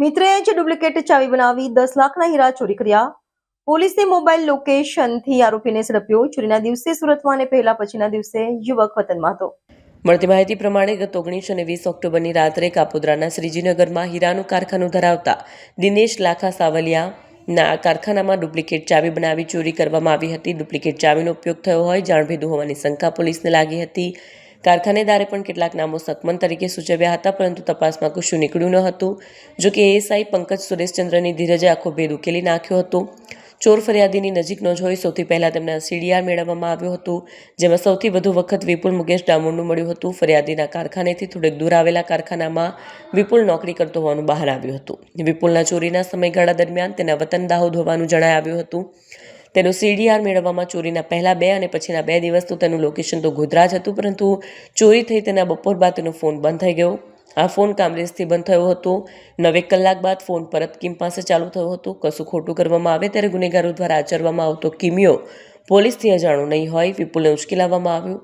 મિત્રએ જ ડુપ્લિકેટ ચાવી બનાવી દસ લાખના હીરા ચોરી કર્યા. પોલીસની મોબાઈલ લોકેશનથી આરોપીને ઝડપ્યો. ચોરીના દિવસે સુરતમાં અને પહેલા પછીના દિવસે યુવક વતનમાં હતો. મળતી માહિતી પ્રમાણે ગત ઓગણીસ અને વીસ ઓક્ટોબરની રાત્રે કાપોદ્રાના શ્રીજીનગરમાં હીરાનું કારખાનું ધરાવતા દિનેશ લાખા સાવલિયાના કારખાનામાં ડુપ્લિકેટ ચાવી બનાવી ચોરી કરવામાં આવી હતી. ડુપ્લિકેટ ચાવીનો ઉપયોગ થયો હોય જાણભેદું હોવાની શંકા પોલીસને લાગી હતી. કારખાનેદારે પણ કેટલાક નામો સકમન તરીકે સૂચવ્યા હતા, પરંતુ તપાસમાં કશું નીકળ્યું ન હતું? જો કે એએસઆઈ પંકજ સુરેશચંદ્રની ધીરજે આખો ભેદ ઉકેલી નાખ્યો હતો. ચોર ફરિયાદીની નજીક ન જોઈ સૌથી પહેલાં તેમને સીડીઆર મેળવવામાં આવ્યું હતું, જેમાં સૌથી વધુ વખત વિપુલ મુકેશ ડામોરનું મળ્યું હતું. ફરિયાદીના કારખાનેથી થોડેક દૂર આવેલા કારખાનામાં વિપુલ નોકરી કરતો હોવાનું બહાર આવ્યું હતું. વિપુલના ચોરીના સમયગાળા દરમિયાન તેના વતન દાહોદ હોવાનું જણાય આવ્યું હતું. તેનું સીડીઆર મેળવવામાં ચોરીના પહેલા બે અને પછીના બે દિવસ તો તેનું લોકેશન તો ગોધરા જ હતું, પરંતુ ચોરી થઈ તેના બપોર બાદ તેનો ફોન બંધ થઈ ગયો. આ ફોન કામરેજથી બંધ થયો હતો. નવેક કલાક બાદ ફોન પરત કિમ પાસે ચાલુ થયો હતો. કશું ખોટું કરવામાં આવે ત્યારે ગુનેગારો દ્વારા આચરવામાં આવતો કિમિયો પોલીસથી અજાણો નહીં હોય, વિપુલને ઉશ્કેલાવવામાં આવ્યું.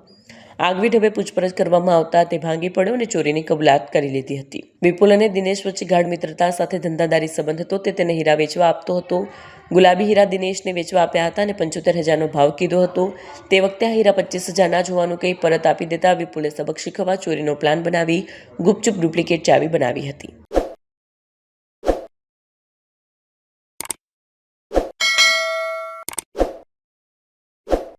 આગવી ઢબે પૂછપરછ કરવામાં આવતા તે ભાંગી પડ્યો અને ચોરીની કબૂલાત કરી લીધી હતી. વિપુલ અને દિનેશ વચ્ચે ગાઢ મિત્રતા સાથે ધંધાદારી સંબંધ હતો તે તેને હીરા વેચવા આપતો હતો. ગુલાબી હીરા દિનેશને વેચવા આપ્યા હતા અને પંચોતેર હજારનો ભાવ કીધો હતો. તે વખતે આ હીરા પચીસ હજારના જોવાનું કહી પરત આપી દેતા વિપુલે સબક શીખવવા ચોરીનો પ્લાન બનાવી ગુપચુપ ડુપ્લિકેટ ચાવી બનાવી હતી.